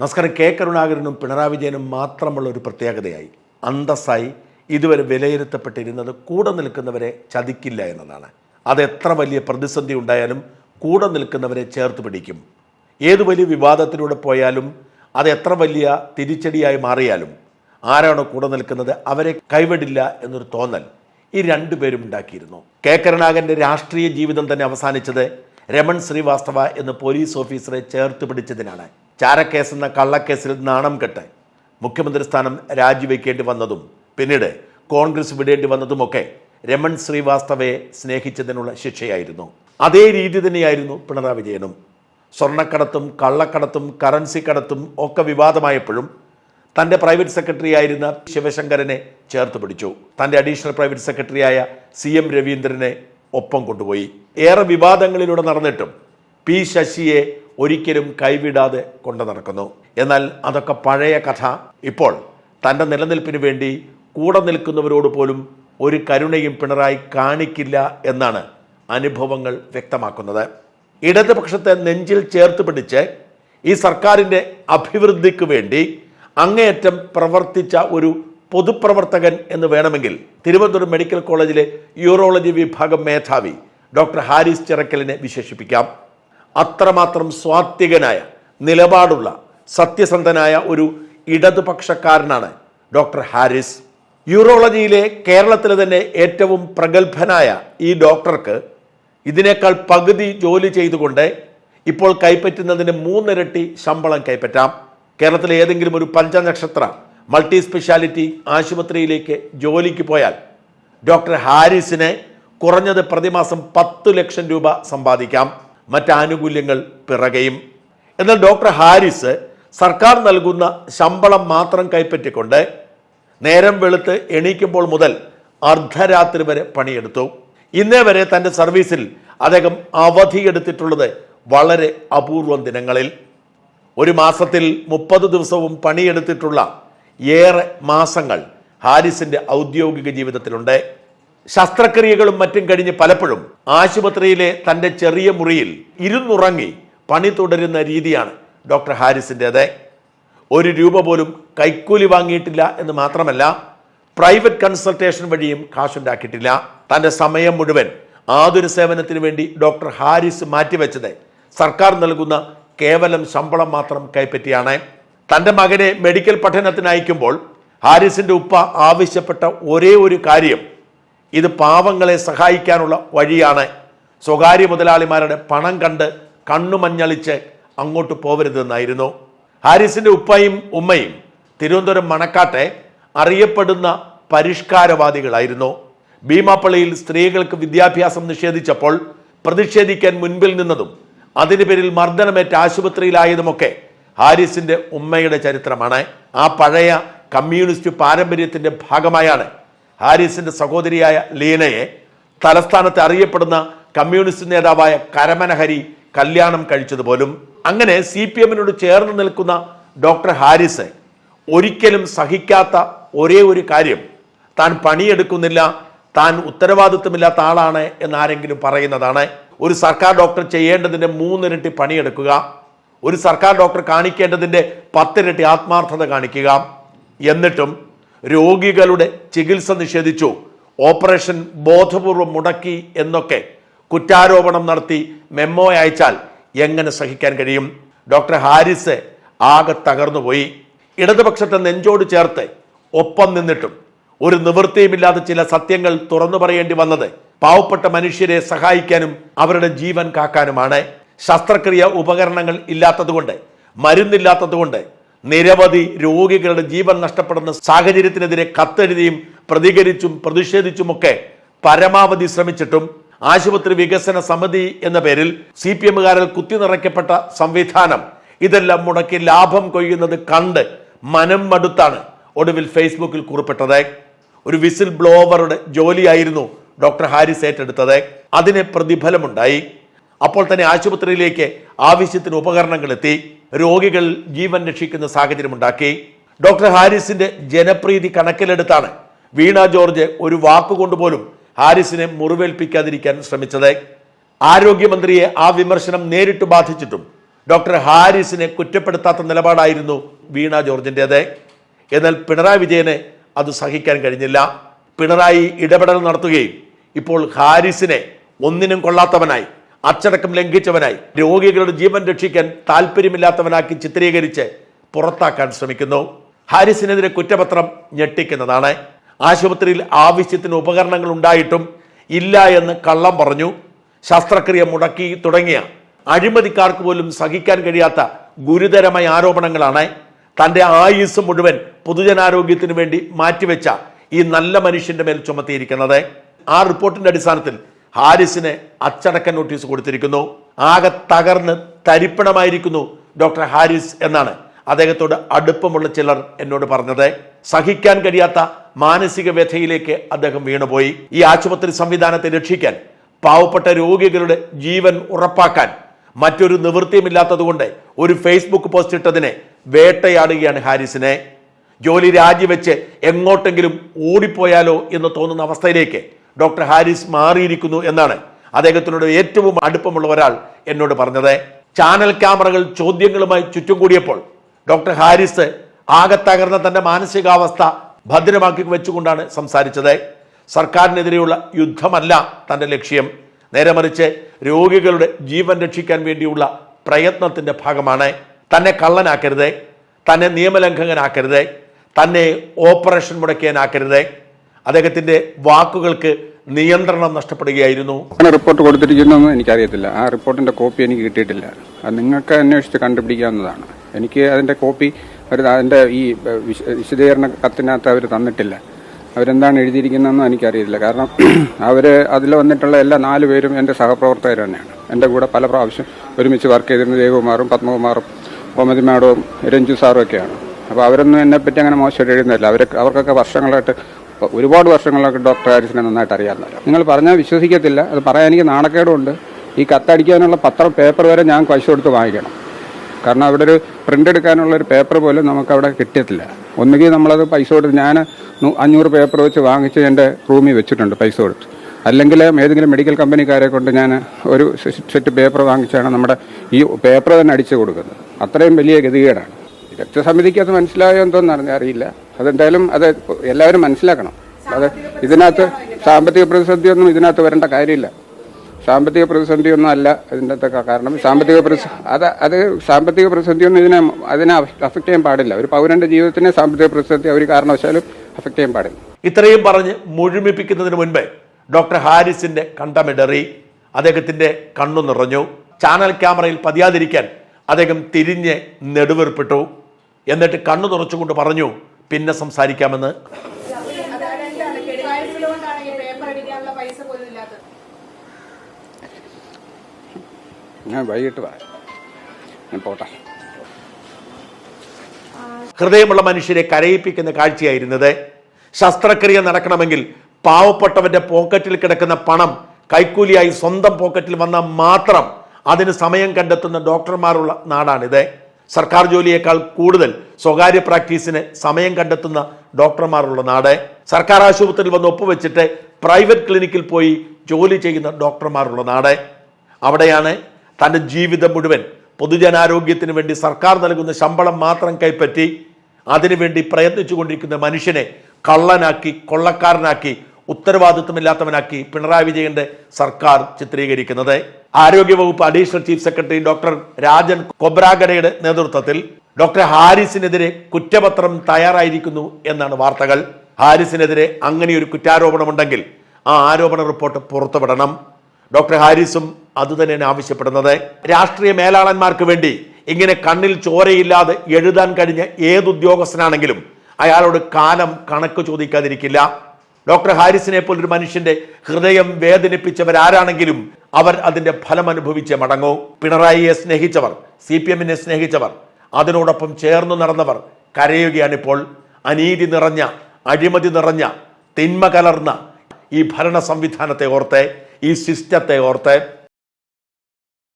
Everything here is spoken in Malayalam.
നമസ്കാരം കെ കരുണാകരനും പിണറായി വിജയനും മാത്രമുള്ള ഒരു പ്രത്യേകതയായി. അന്തസ്സായി ഇതുവരെ വിലയിരുത്തപ്പെട്ടിരുന്നത് കൂടെ നിൽക്കുന്നവരെ ചതിക്കില്ല എന്നതാണ്. അത് എത്ര വലിയ പ്രതിസന്ധി ഉണ്ടായാലും കൂടെ നിൽക്കുന്നവരെ ചേർത്ത് പിടിക്കും. ഏത് വലിയ വിവാദത്തിലൂടെ പോയാലും അത് എത്ര വലിയ തിരിച്ചടിയായി മാറിയാലും ആരാണോ കൂടെ നിൽക്കുന്നത് അവരെ കൈവിടില്ല എന്നൊരു തോന്നൽ ഈ രണ്ടുപേരും ഉണ്ടാക്കിയിരുന്നു. കെ കരുണാകരന്റെ രാഷ്ട്രീയ ജീവിതം തന്നെ അവസാനിച്ചത് രമൺ ശ്രീവാസ്തവ എന്ന പോലീസ് ഓഫീസറെ ചേർത്ത് പിടിച്ചതിനാണ്. ചാരക്കേസ് എന്ന കള്ളക്കേസിൽ നാണം കെട്ട് മുഖ്യമന്ത്രി സ്ഥാനം രാജിവെക്കേണ്ടി വന്നതും പിന്നീട് കോൺഗ്രസ് വിടേണ്ടി വന്നതുമൊക്കെ രമൺ ശ്രീവാസ്തവയെ സ്നേഹിച്ചതിനുള്ള ശിക്ഷയായിരുന്നു. അതേ രീതി തന്നെയായിരുന്നു പിണറായി വിജയനും. സ്വർണക്കടത്തും കള്ളക്കടത്തും കറൻസി കടത്തും ഒക്കെ വിവാദമായപ്പോഴും തന്റെ പ്രൈവറ്റ് സെക്രട്ടറി ആയിരുന്ന ശിവശങ്കരനെ ചേർത്ത് പിടിച്ചു. തന്റെ അഡീഷണൽ പ്രൈവറ്റ് സെക്രട്ടറിയായ സി എം രവീന്ദ്രനെ ഒപ്പം കൊണ്ടുപോയി. ഏറെ വിവാദങ്ങളിലൂടെ നടന്നിട്ടും പി ശശിയെ ഒരിക്കലും കൈവിടാതെ കൊണ്ടു നടക്കുന്നു. എന്നാൽ അതൊക്കെ പഴയ കഥ. ഇപ്പോൾ തന്റെ നിലനിൽപ്പിന് വേണ്ടി കൂടെ നിൽക്കുന്നവരോട് പോലും ഒരു കരുണയും പിണറായി കാണിക്കില്ല എന്നാണ് അനുഭവങ്ങൾ വ്യക്തമാക്കുന്നത്. ഇടതുപക്ഷത്തെ നെഞ്ചിൽ ചേർത്ത് പിടിച്ച് ഈ സർക്കാരിന്റെ അഭിവൃദ്ധിക്ക് വേണ്ടി അങ്ങേയറ്റം പ്രവർത്തിച്ച ഒരു പൊതുപ്രവർത്തകൻ എന്ന് വേണമെങ്കിൽ തിരുവനന്തപുരം മെഡിക്കൽ കോളേജിലെ യൂറോളജി വിഭാഗം മേധാവി ഡോക്ടർ ഹാരിസ് ചിറക്കലിനെ വിശേഷിപ്പിക്കാം. അത്രമാത്രം സ്വാത്വികനായ നിലപാടുള്ള സത്യസന്ധനായ ഒരു ഇടതുപക്ഷക്കാരനാണ് ഡോക്ടർ ഹാരിസ്. യൂറോളജിയിലെ കേരളത്തിലെ തന്നെ ഏറ്റവും പ്രഗത്ഭനായ ഈ ഡോക്ടർക്ക് ഇതിനേക്കാൾ പകുതി ജോലി ചെയ്തുകൊണ്ട് ഇപ്പോൾ കൈപ്പറ്റുന്നതിന് മൂന്നിരട്ടി ശമ്പളം കൈപ്പറ്റാം. കേരളത്തിലെ ഏതെങ്കിലും ഒരു പഞ്ചനക്ഷത്ര മൾട്ടി സ്പെഷ്യാലിറ്റി ആശുപത്രിയിലേക്ക് ജോലിക്ക് പോയാൽ ഡോക്ടർ ഹാരിസിനെ കുറഞ്ഞത് പ്രതിമാസം പത്ത് ലക്ഷം രൂപ സമ്പാദിക്കാം. മറ്റാനുകൂല്യങ്ങൾ പിറകയും. എന്നാൽ ഡോക്ടർ ഹാരിസ് സർക്കാർ നൽകുന്ന ശമ്പളം മാത്രം കൈപ്പറ്റിക്കൊണ്ട് നേരം വെളുത്ത് എണീക്കുമ്പോൾ മുതൽ അർദ്ധരാത്രി വരെ പണിയെടുത്തു. ഇന്നേ വരെ തന്റെ സർവീസിൽ അദ്ദേഹം അവധിയെടുത്തിട്ടുള്ളത് വളരെ അപൂർവം ദിനങ്ങളിൽ. ഒരു മാസത്തിൽ മുപ്പത് ദിവസവും പണിയെടുത്തിട്ടുള്ള ഏറെ മാസങ്ങൾ ഹാരിസിന്റെ ഔദ്യോഗിക ജീവിതത്തിലുണ്ട്. ശസ്ത്രക്രിയകളും മറ്റും കഴിഞ്ഞ് പലപ്പോഴും ആശുപത്രിയിലെ തന്റെ ചെറിയ മുറിയിൽ ഇരുന്നുറങ്ങി പണി തുടരുന്ന രീതിയാണ് ഡോക്ടർ ഹാരിസിന്റെത് ഒരു രൂപ പോലും കൈക്കൂലി വാങ്ങിയിട്ടില്ല എന്ന് മാത്രമല്ല പ്രൈവറ്റ് കൺസൾട്ടേഷൻ വഴിയും കാശുണ്ടാക്കിയിട്ടില്ല. തന്റെ സമയം മുഴുവൻ ആതുര സേവനത്തിന് വേണ്ടി ഡോക്ടർ ഹാരിസ് മാറ്റിവെച്ചത് സർക്കാർ നൽകുന്ന കേവലം ശമ്പളം മാത്രം കൈപ്പറ്റിയാണ്. തന്റെ മകനെ മെഡിക്കൽ പഠനത്തിന് അയക്കുമ്പോൾ ഹാരിസിന്റെ ഉപ്പ ആവശ്യപ്പെട്ട ഒരേ ഒരു കാര്യം ഇത് പാവങ്ങളെ സഹായിക്കാനുള്ള വഴിയാണ്. സ്വകാര്യ മുതലാളിമാരുടെ പണം കണ്ട് കണ്ണുമഞ്ഞളിച്ച് അങ്ങോട്ട് പോവരുതെന്നായിരുന്നു. ഹാരിസിന്റെ ഉപ്പയും ഉമ്മയും തിരുവനന്തപുരം മണക്കാട്ടെ അറിയപ്പെടുന്ന പരിഷ്കാരവാദികളായിരുന്നു. ഭീമാപ്പള്ളിയിൽ സ്ത്രീകൾക്ക് വിദ്യാഭ്യാസം നിഷേധിച്ചപ്പോൾ പ്രതിഷേധിക്കാൻ മുൻപിൽ നിന്നതും അതിന് പേരിൽ മർദ്ദനമേറ്റ ആശുപത്രിയിലായതുമൊക്കെ ഹാരിസിന്റെ ഉമ്മയുടെ ചരിത്രമാണ്. ആ പഴയ കമ്മ്യൂണിസ്റ്റ് പാരമ്പര്യത്തിന്റെ ഭാഗമായാണ് ഹാരിസിന്റെ സഹോദരിയായ ലീനയെ തലസ്ഥാനത്ത് അറിയപ്പെടുന്ന കമ്മ്യൂണിസ്റ്റ് നേതാവായ കരമനഹരി കല്യാണം കഴിച്ചതുപോലും അങ്ങനെ സി പി എമ്മിനോട് ചേർന്ന് നിൽക്കുന്ന ഡോക്ടർ ഹാരിസ് ഒരിക്കലും സഹിക്കാത്ത ഒരേ ഒരു കാര്യം. താൻ പണിയെടുക്കുന്നില്ല താൻ ഉത്തരവാദിത്വമില്ലാത്ത ആളാണ് എന്നാരെങ്കിലും പറയുന്നതാണ്. ഒരു സർക്കാർ ഡോക്ടർ ചെയ്യേണ്ടതിന്റെ മൂന്നിരട്ടി പണിയെടുക്കുക ഒരു സർക്കാർ ഡോക്ടർ കാണിക്കേണ്ടതിന്റെ പത്തിരട്ടി ആത്മാർത്ഥത കാണിക്കുക. എന്നിട്ടും രോഗികളുടെ ചികിത്സ നിഷേധിച്ചു. ഓപ്പറേഷൻ ബോധപൂർവം മുടക്കി എന്നൊക്കെ കുറ്റാരോപണം നടത്തി മെമ്മോ അയച്ചാൽ എങ്ങനെ സഹിക്കാൻ കഴിയും? ഡോക്ടർ ഹാരിസ് ആകെ തകർന്നുപോയി ഇടതുപക്ഷത്തെ നെഞ്ചോട് ചേർത്ത് ഒപ്പം നിന്നിട്ടും ഒരു നിവൃത്തിയുമില്ലാതെ ചില സത്യങ്ങൾ തുറന്നു പറയേണ്ടി വന്നത് പാവപ്പെട്ട മനുഷ്യരെ സഹായിക്കാനും അവരുടെ ജീവൻ കാക്കാനുമാണ്. ശസ്ത്രക്രിയ ഉപകരണങ്ങൾ ഇല്ലാത്തതുകൊണ്ട് മരുന്നില്ലാത്തതുകൊണ്ട് നിരവധി രോഗികളുടെ ജീവൻ നഷ്ടപ്പെടുന്ന സാഹചര്യത്തിനെതിരെ കത്തെഴുതിയും പ്രതികരിച്ചും പ്രതിഷേധിച്ചുമൊക്കെ പരമാവധി ശ്രമിച്ചിട്ടും ആശുപത്രി വികസന സമിതി എന്ന പേരിൽ സി പി എമ്മുകാരിൽ കുത്തി നിറയ്ക്കപ്പെട്ട സംവിധാനം ഇതെല്ലാം മുടക്കി ലാഭം കൊയ്യുന്നത് കണ്ട് മനം മടുത്താണ് ഒടുവിൽ ഫേസ്ബുക്കിൽ കുറിപ്പിട്ടത്. ഒരു വിസിൽ ബ്ലോവറുടെ ജോലിയായിരുന്നു ഡോക്ടർ ഹാരിസ് ഏറ്റെടുത്തത്. അതിന് പ്രതിഫലമുണ്ടായി. അപ്പോൾ തന്നെ ആശുപത്രിയിലേക്ക് ആവശ്യത്തിന് ഉപകരണങ്ങൾ എത്തി. രോഗികൾ ജീവൻ രക്ഷിക്കുന്ന സാഹചര്യമുണ്ടാക്കി. ഡോക്ടർ ഹാരിസിന്റെ ജനപ്രീതി കണക്കിലെടുത്താണ് വീണ ജോർജ് ഒരു വാക്കുകൊണ്ട് പോലും ഹാരിസിനെ മുറിവേൽപ്പിക്കാതിരിക്കാൻ ശ്രമിച്ചത്. ആരോഗ്യമന്ത്രിയെ ആ വിമർശനം നേരിട്ട് ബാധിച്ചിട്ടും ഡോക്ടർ ഹാരിസിനെ കുറ്റപ്പെടുത്താത്ത നിലപാടായിരുന്നു വീണ ജോർജിന്റെത് എന്നാൽ പിണറായി വിജയനെ അത് സഹിക്കാൻ കഴിഞ്ഞില്ല. പിണറായി ഇടപെടൽ നടത്തുകയും ഇപ്പോൾ ഹാരിസിനെ ഒന്നിനും കൊള്ളാത്തവനായി അച്ചടക്കം ലംഘിച്ചവനായി രോഗികളുടെ ജീവൻ രക്ഷിക്കാൻ താല്പര്യമില്ലാത്തവനാക്കി ചിത്രീകരിച്ച് പുറത്താക്കാൻ ശ്രമിക്കുന്നു. ഹാരിസിനെതിരെ കുറ്റപത്രം ഞെട്ടിക്കുന്നതാണ്. ആശുപത്രിയിൽ ആവശ്യത്തിന് ഉപകരണങ്ങൾ ഉണ്ടായിട്ടും ഇല്ല എന്ന് കള്ളം പറഞ്ഞു. ശസ്ത്രക്രിയ മുടക്കി തുടങ്ങിയ അഴിമതിക്കാർക്ക് പോലും സഹിക്കാൻ കഴിയാത്ത ഗുരുതരമായ ആരോപണങ്ങളാണ് തന്റെ ആയുസ് മുഴുവൻ പൊതുജനാരോഗ്യത്തിന് വേണ്ടി മാറ്റിവെച്ച ഈ നല്ല മനുഷ്യന്റെ മേൽ ചുമത്തിയിരിക്കുന്നത്. ആ റിപ്പോർട്ടിന്റെ അടിസ്ഥാനത്തിൽ ഹാരിസിന് അച്ചടക്ക നോട്ടീസ് കൊടുത്തിരിക്കുന്നു. ആകെ തകർന്ന് തരിപ്പണമായിരിക്കുന്നു ഡോക്ടർ ഹാരിസ് എന്നാണ് അദ്ദേഹത്തോട് അടുപ്പമുള്ള ചിലർ എന്നോട് പറഞ്ഞത്. സഹിക്കാൻ കഴിയാത്ത മാനസിക വ്യഥയിലേക്ക് അദ്ദേഹം വീണുപോയി. ഈ ആശുപത്രി സംവിധാനത്തെ രക്ഷിക്കാൻ പാവപ്പെട്ട രോഗികളുടെ ജീവൻ ഉറപ്പാക്കാൻ മറ്റൊരു നിവൃത്തിയുമില്ലാത്തതുകൊണ്ട് ഒരു ഫേസ്ബുക്ക് പോസ്റ്റ് ഇട്ടതിനെ വേട്ടയാടുകയാണ് ഹാരിസിനെ. ജോലി രാജിവെച്ച് എങ്ങോട്ടെങ്കിലും ഓടിപ്പോയാലോ എന്ന് തോന്നുന്ന അവസ്ഥയിലേക്ക് ഡോക്ടർ ഹാരിസ് മാറിയിരിക്കുന്നു എന്നാണ് അദ്ദേഹത്തിനോട് ഏറ്റവും അടുപ്പമുള്ള ഒരാൾ എന്നോട് പറഞ്ഞത്. ചാനൽ ക്യാമറകൾ ചോദ്യങ്ങളുമായി ചുറ്റും കൂടിയപ്പോൾ ഡോക്ടർ ഹാരിസ് ആകെ തകർന്ന തന്റെ മാനസികാവസ്ഥ ഭദ്രമാക്കി വെച്ചുകൊണ്ടാണ് സംസാരിച്ചത്. സർക്കാരിനെതിരെയുള്ള യുദ്ധമല്ല തന്റെ ലക്ഷ്യം. നേരെ മറിച്ച് രോഗികളുടെ ജീവൻ രക്ഷിക്കാൻ വേണ്ടിയുള്ള പ്രയത്നത്തിന്റെ ഭാഗമാണ്. തന്നെ കള്ളനാക്കരുത് തന്നെ നിയമലംഘകനാക്കരുത് തന്നെ ഓപ്പറേഷൻ മുടക്കിയാനാക്കരുത് അദ്ദേഹത്തിന്റെ വാക്കുകൾക്ക് നിയന്ത്രണം നഷ്ടപ്പെടുകയായിരുന്നു. അങ്ങനെ റിപ്പോർട്ട് കൊടുത്തിരിക്കുന്നതെന്ന് എനിക്കറിയത്തില്ല. ആ റിപ്പോർട്ടിന്റെ കോപ്പി എനിക്ക് കിട്ടിയിട്ടില്ല. അത് നിങ്ങൾക്ക് അന്വേഷിച്ച് കണ്ടുപിടിക്കാവുന്നതാണ്. എനിക്ക് അതിന്റെ കോപ്പി അവർ അതിന്റെ ഈ വിശ- വിശദീകരണ കത്തിനകത്ത് അവർ തന്നിട്ടില്ല. അവരെന്താണ് എഴുതിയിരിക്കുന്നതെന്ന് എനിക്കറിയില്ല കാരണം അവർ അതിൽ വന്നിട്ടുള്ള എല്ലാ നാല് പേരും എന്റെ സഹപ്രവർത്തകർ തന്നെയാണ്. എന്റെ കൂടെ പല പ്രാവശ്യം ഒരുമിച്ച് വർക്ക് ചെയ്തിരുന്ന ദേവകുമാറും പത്മകുമാറും ഗോമതി മാഡവും രഞ്ജു സാറും ഒക്കെയാണ്. അപ്പോൾ അവരൊന്നും എന്നെപ്പറ്റി അങ്ങനെ മോശമായിട്ട് എഴുതുന്നില്ല അവർ അവർക്കൊക്കെ വർഷങ്ങളായിട്ട് ഒരുപാട് വർഷങ്ങളൊക്കെ ഡോക്ടർ ഹാരിസിനെ നന്നായിട്ട് അറിയാവുന്നവരാണ് നിങ്ങൾ പറഞ്ഞാൽ വിശ്വസിക്കത്തില്ല അത് പറയാൻ എനിക്ക് നാണക്കേടുണ്ട്. ഈ കത്തടിക്കാനുള്ള പത്രം പേപ്പർ വരെ ഞാൻ പൈസ കൊടുത്ത് വാങ്ങിക്കണം. കാരണം അവിടെ ഒരു പ്രിന്റ് എടുക്കാനുള്ള ഒരു പേപ്പർ പോലും നമുക്ക് അവിടെ കിട്ടിയത്തില്ല ഒന്നുകിൽ നമ്മളത് പൈസ കൊടുത്ത് ഞാൻ അഞ്ഞൂറ് പേപ്പർ വെച്ച് വാങ്ങിച്ച് എന്റെ റൂമിൽ വെച്ചിട്ടുണ്ട് പൈസ കൊടുത്ത്. അല്ലെങ്കിൽ ഏതെങ്കിലും മെഡിക്കൽ കമ്പനിക്കാരെ കൊണ്ട് ഞാൻ ഒരു സെറ്റ് പേപ്പർ വാങ്ങിച്ചാണ് നമ്മുടെ ഈ പേപ്പർ തന്നെ അടിച്ചു കൊടുക്കുന്നത്. അത്രയും വലിയ ഗതികേടാണ്. രക്തസമിതിക്ക് അത് മനസ്സിലായോ എന്തോന്ന് അറിഞ്ഞ അറിയില്ല. അതെന്തായാലും അത് എല്ലാവരും മനസ്സിലാക്കണം. അത് ഇതിനകത്ത് സാമ്പത്തിക പ്രതിസന്ധിയൊന്നും ഇതിനകത്ത് വരേണ്ട കാര്യമില്ല. സാമ്പത്തിക പ്രതിസന്ധിയൊന്നും അല്ല ഇതിന്റെ കാരണം സാമ്പത്തിക പ്രതിസ അത് അത് സാമ്പത്തിക പ്രതിസന്ധിയൊന്നും ഇതിനെ അതിനെ അഫക്റ്റ് ചെയ്യാൻ പാടില്ല. ഒരു പൗരന്റെ ജീവിതത്തിനെ സാമ്പത്തിക പ്രതിസന്ധി ഒരു കാരണവശാലും അഫക്റ്റ് ചെയ്യാൻ പാടില്ല. ഇത്രയും പറഞ്ഞ് മുഴുമിപ്പിക്കുന്നതിന് മുൻപ് ഡോക്ടർ ഹാരിസിന്റെ കണ്ടമിടറി അദ്ദേഹത്തിന്റെ കണ്ണു നിറഞ്ഞു. ചാനൽ ക്യാമറയിൽ പതിയാതിരിക്കാൻ അദ്ദേഹം തിരിഞ്ഞ് നെടുവീർപ്പിട്ടു. എന്നിട്ട് കണ്ണു തുറച്ചുകൊണ്ട് പറഞ്ഞു പിന്നെ സംസാരിക്കാമെന്ന്? ഞാൻ വൈകിട്ട് ഞാൻ പോട്ടെ. ഹൃദയമുള്ള മനുഷ്യരെ കരയിപ്പിക്കുന്ന കാഴ്ചയായിരുന്നത്. ശസ്ത്രക്രിയ നടക്കണമെങ്കിൽ പാവപ്പെട്ടവന്റെ പോക്കറ്റിൽ കിടക്കുന്ന പണം കൈക്കൂലിയായി സ്വന്തം പോക്കറ്റിൽ വന്നാൽ മാത്രം അതിന് സമയം കണ്ടെത്തുന്ന ഡോക്ടർമാരുള്ള നാടാണിത്. സർക്കാർ ജോലിയേക്കാൾ കൂടുതൽ സ്വകാര്യ പ്രാക്ടീസിന് സമയം കണ്ടെത്തുന്ന ഡോക്ടർമാരുള്ള നാട്. സർക്കാർ ആശുപത്രിയിൽ വന്ന് ഒപ്പുവെച്ചിട്ട് പ്രൈവറ്റ് ക്ലിനിക്കിൽ പോയി ജോലി ചെയ്യുന്ന ഡോക്ടർമാരുള്ള നാട്. അവിടെയാണ് തന്റെ ജീവിതം മുഴുവൻ പൊതുജനാരോഗ്യത്തിന് വേണ്ടി സർക്കാർ നൽകുന്ന ശമ്പളം മാത്രം കൈപ്പറ്റി അതിനുവേണ്ടി പ്രയത്നിച്ചുകൊണ്ടിരിക്കുന്ന മനുഷ്യനെ കള്ളനാക്കി കൊള്ളക്കാരനാക്കി ഉത്തരവാദിത്വമില്ലാത്തവനാക്കി പിണറായി വിജയന്റെ സർക്കാർ ചിത്രീകരിക്കുന്നത്. ആരോഗ്യവകുപ്പ് additional chief secretary doctor Rajan കൊബ്രാഗരയുടെ നേതൃത്വത്തിൽ ഡോക്ടർ ഹാരിസിനെതിരെ കുറ്റപത്രം തയ്യാറായിരിക്കുന്നു എന്നാണ് വാർത്തകൾ. ഹാരിസിനെതിരെ അങ്ങനെയൊരു കുറ്റാരോപണമുണ്ടെങ്കിൽ ആ ആരോപണ റിപ്പോർട്ട് പുറത്തുവിടണം. ഡോക്ടർ ഹാരിസും അതുതന്നെയാണ് ആവശ്യപ്പെടുന്നത്. രാഷ്ട്രീയ മേലാളന്മാർക്ക് വേണ്ടി ഇങ്ങനെ കണ്ണിൽ ചോരയില്ലാതെ എഴുതാൻ കഴിഞ്ഞ ഏതുദ്യോഗസ്ഥനാണെങ്കിലും അയാളോട് കാലം കണക്ക് ചോദിക്കാതിരിക്കില്ല. ഡോക്ടർ ഹാരിസിനെ പോലൊരു മനുഷ്യന്റെ ഹൃദയം വേദനിപ്പിച്ചവരാരാണെങ്കിലും അവർ അതിന്റെ ഫലം അനുഭവിച്ച് മടങ്ങൂ. പിണറായിയെ സ്നേഹിച്ചവർ സി പി എമ്മിനെ സ്നേഹിച്ചവർ അതിനോടൊപ്പം ചേർന്ന് നടന്നവർ കരയുകയാണിപ്പോൾ. അനീതി നിറഞ്ഞ അഴിമതി നിറഞ്ഞ തിന്മ കലർന്ന ഈ ഭരണ സംവിധാനത്തെ ഓർത്ത് ഈ സിസ്റ്റത്തെ ഓർത്ത്